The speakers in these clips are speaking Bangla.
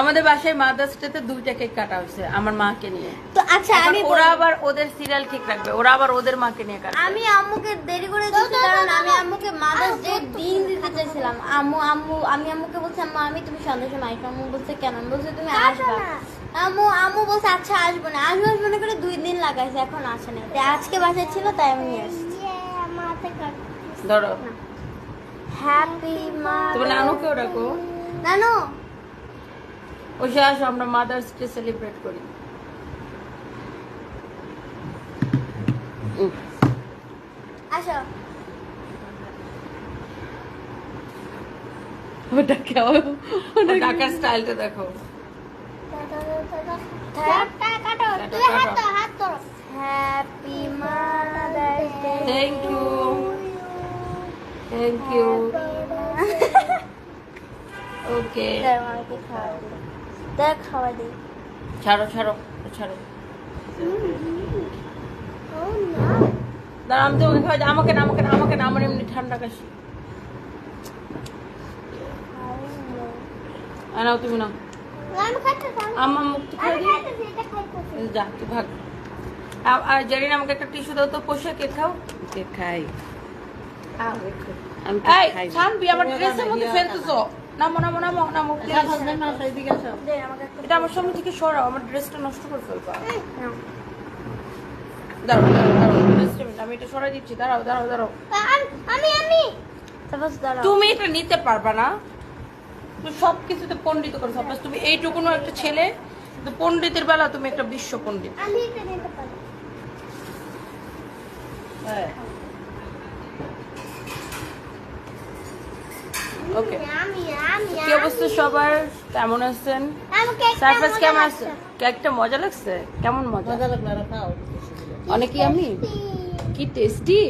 আমাদের বাসায় মাদার্স ডেতে দুইটা কেক কাটা হয়েছে আমার মাকে নিয়ে। তো আচ্ছা আমি ওরা আবার ওদের সিরিয়াল ঠিক রাখবে ওরা আবার ওদের মাকে নিয়ে কাটবে। আমি আম্মুকে দেরি করে দিচ্ছি কারণ আমি আম্মুকে মাদার্স ডে দিন দিতে চাইছিলাম। আম্মু আম্মু আমি আম্মুকে বলছি আম্মু আমি তুমি সন্ধ্যার সময় আসব আম্মু বলছে কেন? বলছি তুমি আসবা। আম্মু আম্মু বলছে আচ্ছা আসব না। আসব আসব না করে দুই দিন লাগাইছে এখন আসে না তাই আজকে বাসায় ছিল তাই আমি নিয়ে এসেছি। ধরো। হ্যাপি মা তুমি নানুকেও রাখো নানু ওসে আসো আমরা মাদার্স ডে সেলিব্রেট করি উম, আসো ওটা কেমন ওটা ঢাকার স্টাইলটা দেখো হ্যাপি ওকে দেখ খাওয়া দিই ছাড়ো ছাড়ো ছাড়ো। দাঁড়া আমি তো ওকে খাওয়া আমাকে না আমাকে না আমাকে না আমার এমনি ঠান্ডা কাশি। নাও তুমি নাও। আম্মা মুক্তি করে দিই যা তুই ভাগ। আর জানি না আমাকে একটা টিস্যু দাও তো পোষে কেক খাও। কেক খাই। আমি খাই আমার ড্রেসের মধ্যে ফেলতেছো। নামো নামো নামো নামো এটা আমার সামনে থেকে সরাও আমার ড্রেসটা নষ্ট করে ফেলবা। দাঁড়াও দাঁড়াও আমি এটা সরাই দিচ্ছি দাঁড়াও দাঁড়াও দাঁড়াও। আমি আমি। তুমি এটা নিতে পারবা না। তুমি সব কিছুতে পণ্ডিত করো সাপোজ তুমি এইটুকুনো একটা ছেলে কিন্তু পণ্ডিতের বেলা তুমি একটা বিশ্ব পণ্ডিত। আমি এটা নিতে পারি। ওকে কি অবস্থা সবার? কেমন আছেন? আমাকে সারপ্রাইজ কেমন আছে? কেকটা মজা লাগছে? কেমন মজা? মজা লাগল আর খাও। অনেকই আমি কি টেস্টি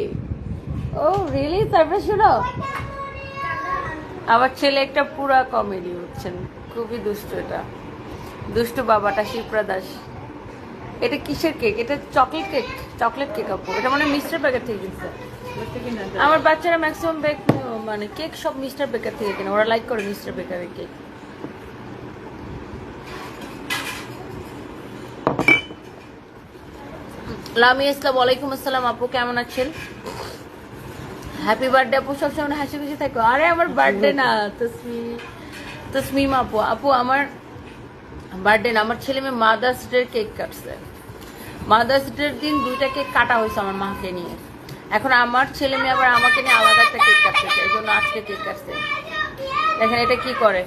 ও রিয়েলি সারপ্রাইজ শুনো আমার ছেলে একটা পুরা কমেডি হচ্ছেন খুবই দুষ্ট এটা। দুষ্ট বাবাটা শিপ্রা দাস। এটা কিসের কেক এটা চকলেট কেক চকলেট কেক আপু। এটা মানে মিস্টার প্যাকেট থেকে কিনছে। আমার বাচ্চারা ম্যাক্সিমাম বেক মানে কেক সব মিস্টার বেকার থেকে কেনে, ওরা লাইক করে মিস্টার বেকারের কেক। লামি ইসলাম ওয়ালাইকুম আসসালাম আপু, কেমন আছেন? হ্যাপি বার্থডে আপু, সবসময় হাসি খুশি থাকো। আরে, আমার বার্থডে না, তসমি তসমিম আপু আপু, আমার বার্থডে না, আমার ছেলে মেয়ে মাদার্স ডে কেক কাটছে। মাদার্স ডের দিন দুইটা কেক কাটা হয়েছে আমার মাকে নিয়ে। এখন আমার ছেলে মেয়ে আবার আমাকে নিয়ে আলাদা একটা কেক কাটতেছে, এই জন্য আজকে কেক কাটছে। দেখেন এটা কি করে?